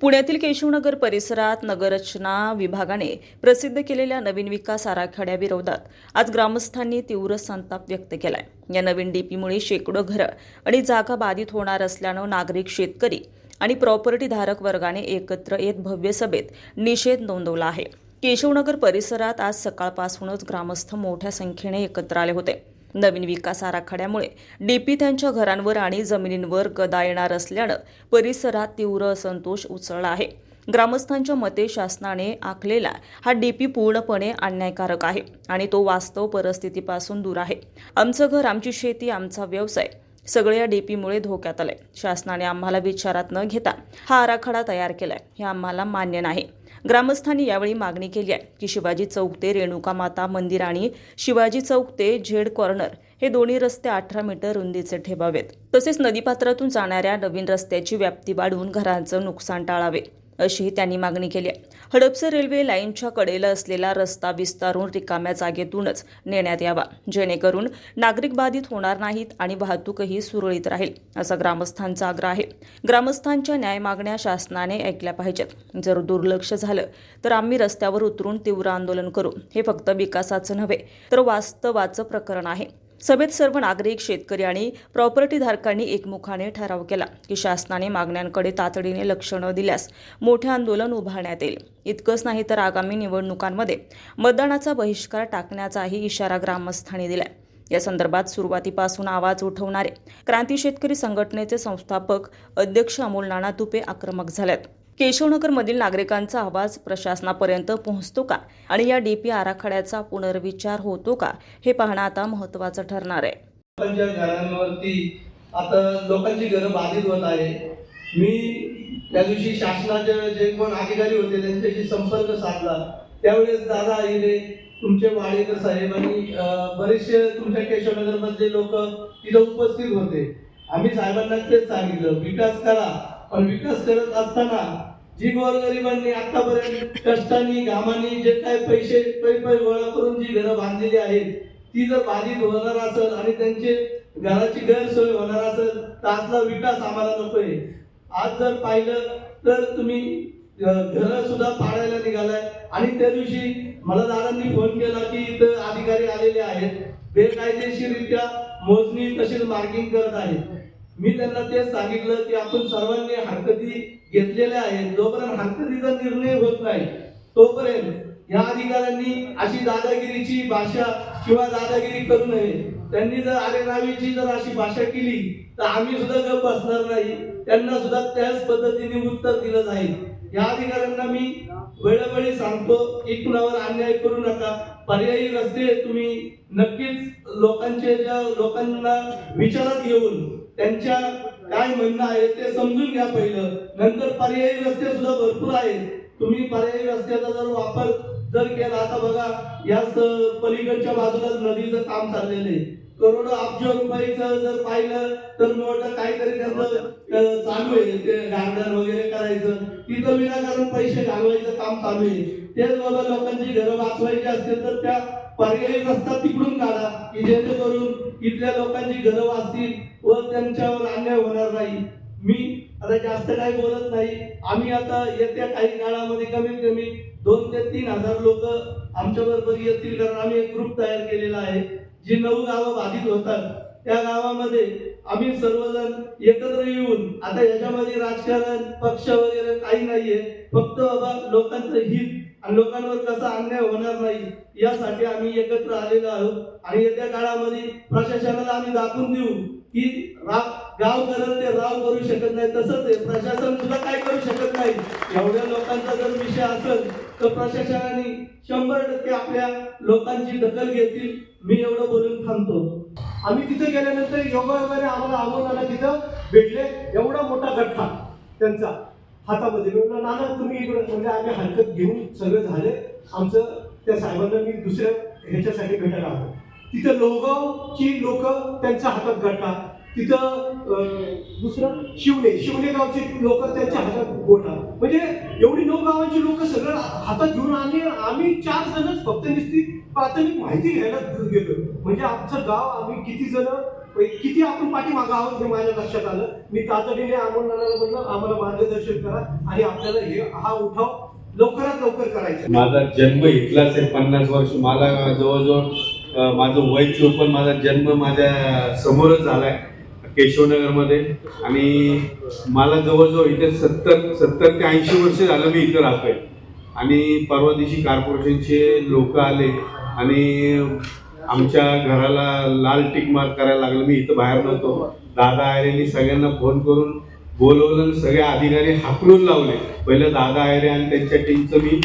पुण्यातील केशवनगर परिसरात नगररचना विभागाने प्रसिद्ध केलेल्या नवीन विकास आराखड्याविरोधात आज ग्रामस्थांनी तीव्र संताप व्यक्त केलाय. या नवीन डीपीमुळे शेकडो घरं आणि जागा बाधित होणार असल्यानं नागरिक शेतकरी आणि प्रॉपर्टी धारक वर्गाने एकत्र येत भव्य सभेत निषेध नोंदवला आहे. केशवनगर परिसरात आज सकाळपासूनच ग्रामस्थ मोठ्या संख्येने एकत्र आले होते. नवीन विकास आराखड्यामुळे डीपी त्यांच्या घरांवर आणि जमिनींवर गदा येणार असल्यानं परिसरात तीव्र असंतोष उसळला आहे. ग्रामस्थांच्या मते शासनाने आखलेला हा डीपी पूर्णपणे अन्यायकारक आहे आणि तो वास्तव परिस्थितीपासून दूर आहे. आमचं घर आमची शेती आमचा व्यवसाय सगळे या डीपीमुळे धोक्यात आलंय. शासनाने आम्हाला विचारात न घेता हा आराखडा तयार केलाय. हे आम्हाला मान्य नाही. ग्रामस्थांनी यावेळी मागणी केली आहे की शिवाजी चौक ते रेणुका माता मंदिर आणि शिवाजी चौक ते झेड कॉर्नर हे दोन्ही रस्ते अठरा मीटर रुंदीचे ठेवावेत. तसेच नदीपात्रातून जाणाऱ्या नवीन रस्त्याची व्याप्ती वाढवून घरांचं नुकसान टाळावे. अशीही त्यांनी मागणी केली. आहे हडपसर रेल्वे लाईनच्या कडेला असलेला रस्ता विस्तारून रिकाम्या जागेतूनच नेण्यात यावा. जेणेकरून नागरिक बाधित होणार नाहीत आणि वाहतूकही सुरळीत राहील असा ग्रामस्थांचा आग्रह आहे. ग्रामस्थांच्या न्याय मागण्या शासनाने ऐकल्या पाहिजेत. जर दुर्लक्ष झालं तर आम्ही रस्त्यावर उतरून तीव्र आंदोलन करू. हे फक्त विकासाचं नव्हे तर वास्तवाचं प्रकरण आहे. सभेत सर्व नागरिक शेतकरी आणि प्रॉपर्टी धारकांनी एकमुखाने ठराव केला की शासनाने मागण्यांकडे तातडीने लक्ष न दिल्यास मोठे आंदोलन उभारण्यात येईल. इतकंच नाही तर आगामी निवडणुकांमध्ये मतदानाचा बहिष्कार टाकण्याचाही इशारा ग्रामस्थांनी दिलाय. या संदर्भात सुरुवातीपासून आवाज उठवणारे क्रांती शेतकरी संघटनेचे संस्थापक अध्यक्ष अमोल नाना तुपे आक्रमक झाल्यात. केशवनगरमधील नागरिकांचा आवाज प्रशासनापर्यंत पोहोचतो का? आणि या डीपी आराखड्याचा पुनर्विचार होतो का? हे पाहणं आता महत्वाचं ठरणार आहे. घरांवरती आता लोकांची घरं बाधित होत आहे. मी त्या दिवशी शासनाचे जे कोण अधिकारी होते त्यांच्याशी संपर्क साधला. त्यावेळेस दादा आईले तुमचे वाडेकर साहेब आणि बरेचसे तुमच्या केशवनगरमधले लोक तिथे उपस्थित होते. आम्ही साहेबांना तेच सांगितलं विकास करा. पण विकास करत असताना जी गोरगरिबांनी आतापर्यंत कष्टांनी घामानी जे काही पैसे पै पै गोळा करून जी घरं बांधलेली आहेत ती जर बाधित होणार असेल आणि त्यांचे घराची गैरसोय होणार असेल तर आजला विकास आम्हाला नकोय. आज जर पाहिलं तर तुम्ही घर सुद्धा पाडायला निघालाय. आणि त्या दिवशी मला दादांनी फोन केला की इथं अधिकारी आलेले आहेत. बेकायदेशीरित्या मोजणी तसेच मार्किंग करत आहेत. मी त्यांना तेच सांगितलं की आपण सर्वांनी हरकती घेतलेल्या आहेत. जोपर्यंत हरकतीचा निर्णय होत नाही तोपर्यंत या अधिकाऱ्यांनी अशी दादागिरीची भाषा किंवा दादागिरी करू नये. त्यांनी जर आरेरावीची जर अशी भाषा केली तर आम्ही सुद्धा गप बसणार नाही. त्यांना सुद्धा त्याच पद्धतीने उत्तर दिलं जाईल. या अधिकाऱ्यांना मी वेळोवेळी सांगतो की कुणावर अन्याय करू नका. पर्यायी रस्ते तुम्ही नक्कीच लोकांचे ज्या लोकांना विचारात घेऊन त्यांच्या काय म्हणणं आहे ते समजून घ्या पहिलं. नंतर पर्यायी रस्ते सुद्धा भरपूर आहेत. तुम्ही पर्यायी रस्त्याचा जर वापर जर केला आता बघा याच पलीकडच्या बाजूला नदीचं काम चाललेलं आहे. करोडो अब्ज रुपयाचं जर पाहिलं तर मोठं काहीतरी त्यांचं चालू आहे. ते गार्डन वगैरे करायचं. तिथं विनाकारण पैसे घालवायचं काम चालू आहे. तेच बाबा लोकांची घरं वाचवायची असतील तर त्या पर्यायी रस्ता तिकडून काढा की जेणेकरून इथल्या लोकांची घरं वाचतील व त्यांच्यावर अन्याय होणार नाही. मी आता जास्त काही बोलत नाही. आम्ही आता येत्या काही काळामध्ये कमीत कमी दोन ते तीन हजार लोक आमच्या बरोबर येतील कारण आम्ही एक ग्रुप तयार केलेला आहे जी नऊ गावं बाधित होतात. त्या गावामध्ये आम्ही सर्वजण एकत्र येऊन आता याच्यामध्ये राजकारण पक्ष वगैरे काही नाहीये. फक्त बाबा लोकांचं हित आणि लोकांवर कसा अन्याय होणार नाही. यासाठी आम्ही एकत्र आलेलो आहोत. आणि येत्या काळामध्ये प्रशासनाला आम्ही दाखवून देऊ की गाव करत ते राव करू शकत नाही. तसंच प्रशासन सुद्धा काय करू शकत नाही. एवढ्या लोकांचा जर विषय असेल तर प्रशासनाने शंभर टक्के आपल्या लोकांची दखल घेतील. मी एवढं बोलून थांबतो. आम्ही तिथे गेल्यानंतर योगायोगाने आम्हाला आम्हाला तिथं भेटले. एवढा मोठा गठ्ठा त्यांचा. हातामध्ये. मी म्हणलं नाना तुम्ही इकडे म्हणजे आम्ही हरकत घेऊन सगळं झाले. आमचं त्या साहेबांना मी दुसऱ्या ह्याच्यासाठी भेटायला आलो. तिथं लोगावची लोक त्यांच्या हातात गठ्ठा तिथं दुसरं शिवणे शिवणे गावचे लोक त्यांच्या हातात गोठा म्हणजे एवढी नऊ गावाची लोक सगळं हातात घेऊन आणि आम्ही चार जणच फक्त निस्ती प्राथमिक माहिती घ्यायला गेलो. म्हणजे आमचं गाव आम्ही किती जण किती आपण पाठीमागं आहोत हे माझ्या लक्षात आलं. मी तातडीने आमदाराला म्हणलं आम्हाला मार्गदर्शन करा आणि आपल्याला हे हा उठाव लवकरात लवकर करायचा माझा जन्म इथलाच आहे पन्नास वर्ष. मला जवळजवळ माझं वय चोपन माझा जन्म माझ्या समोरच झालाय. केशवनगरमध्ये. आणि मला जवळजवळ इथे सत्तर सत्तर ते ऐंशी वर्ष झालं मी इथं राहतोय. आणि परवा दिवशी कॉर्पोरेशनचे लोक आले आणि आमच्या घराला लाल टिक मार्क करायला लागलं. मी इथं बाहेर नव्हतो. दादा आयरेंनी सगळ्यांना फोन करून बोलवलं सगळे अधिकारी हाकलून लावले. पहिलं दादा आयरे आणि त्यांच्या टीमचं मी